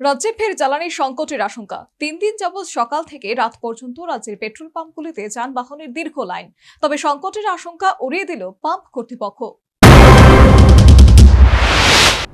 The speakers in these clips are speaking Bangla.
রাজ্যে ফের জ্বালানির সংকটের আশঙ্কা। তিন দিন যাবৎ সকাল থেকে রাত পর্যন্ত রাজ্যের পেট্রোল পাম্পগুলিতে যানবাহনের দীর্ঘ লাইন। তবে সংকটের আশঙ্কা উড়িয়ে দিল পাম্প কর্তৃপক্ষ।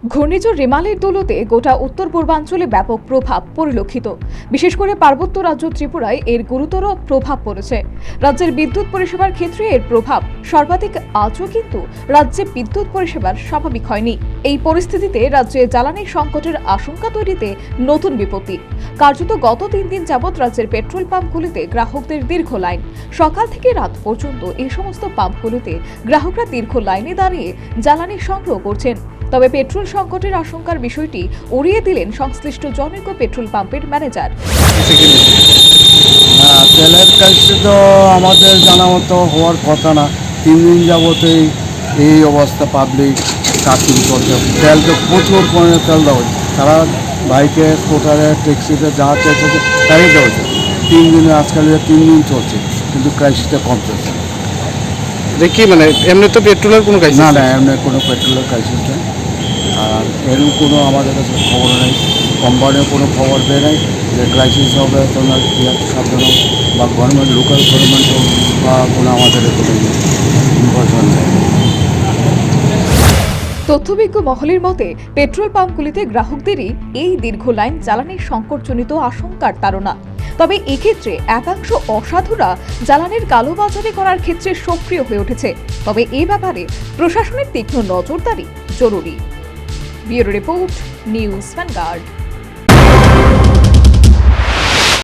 ঘূর্ণিঝড় রেমালের দৌলতে গোটা উত্তর পূর্বাঞ্চলে ব্যাপক প্রভাব পরিলক্ষিত। বিশেষ করে পার্বত্য রাজ্য ত্রিপুরায় এর গুরুতর প্রভাব পড়েছে। রাজ্যের বিদ্যুৎ পরিষেবার ক্ষেত্রে এর প্রভাব সর্বাধিক আজও কিন্তু রাজ্যে বিদ্যুৎ পরিষেবার স্বাভাবিক হয়নি। এই পরিস্থিতিতে রাজ্যে জ্বালানি সংকটের আশঙ্কা তৈরিতে নতুন বিপত্তি। কার্যত গত তিন দিন যাবৎ রাজ্যের পেট্রোল পাম্পগুলিতে গ্রাহকদের দীর্ঘ লাইন। সকাল থেকে রাত পর্যন্ত এই সমস্ত পাম্পগুলিতে গ্রাহকরা দীর্ঘ লাইনে দাঁড়িয়ে জ্বালানি সংগ্রহ করছেন। তবে পেট্রোল সংকটের আশঙ্কার বিষয়টি উড়িয়ে দিলেন সংশ্লিষ্ট জনৈক পেট্রোল পাম্পের ম্যানেজার। তেলের কাজটা তো আমাদের জানা মতো হওয়ার কথা না। তিন দিন যাবতেই এই অবস্থা পাবলিক কাটিং করছে। তেল তো প্রচুর পরিমাণে তেল দেওয়া হচ্ছে তারা বাইকে, স্কুটারে ট্যাক্সিতে যা চলছে তাই দেওয়া হচ্ছে তিন দিনে আজকাল তিন দিন চলছে, কিন্তু ক্রাইসিসটা কম না। দেখি মানে এমনি তো পেট্রোলের কোনো কাজ না না এমনি কোনো পেট্রোলের ক্রাইসিস নেই। আর এরকম কোনো আমাদের কাছে খবর নেই। কোম্পানিও কোনো খবর দেয় নাই যে ক্রাইসিস হবে তোমরা হও বা গভর্নমেন্ট লোকাল গভর্নমেন্ট হোক বা কোনো আমাদের কোনো ইনফরমেশন নেই। তথ্যবিজ্ঞ মহলের মতে পেট্রোল পাম্পগুলিতে গ্রাহকদেরই এই দীর্ঘ লাইন জ্বালানির সংকটজনিত আশঙ্কার তাড়না। তবে এক্ষেত্রে একাংশ অসাধুরা জ্বালানির কালোবাজারি করার ক্ষেত্রে সক্রিয় হয়ে উঠেছে। তবে এ ব্যাপারে প্রশাসনের তীক্ষ্ণ নজরদারি জরুরি। Bureau report, News Vanguard.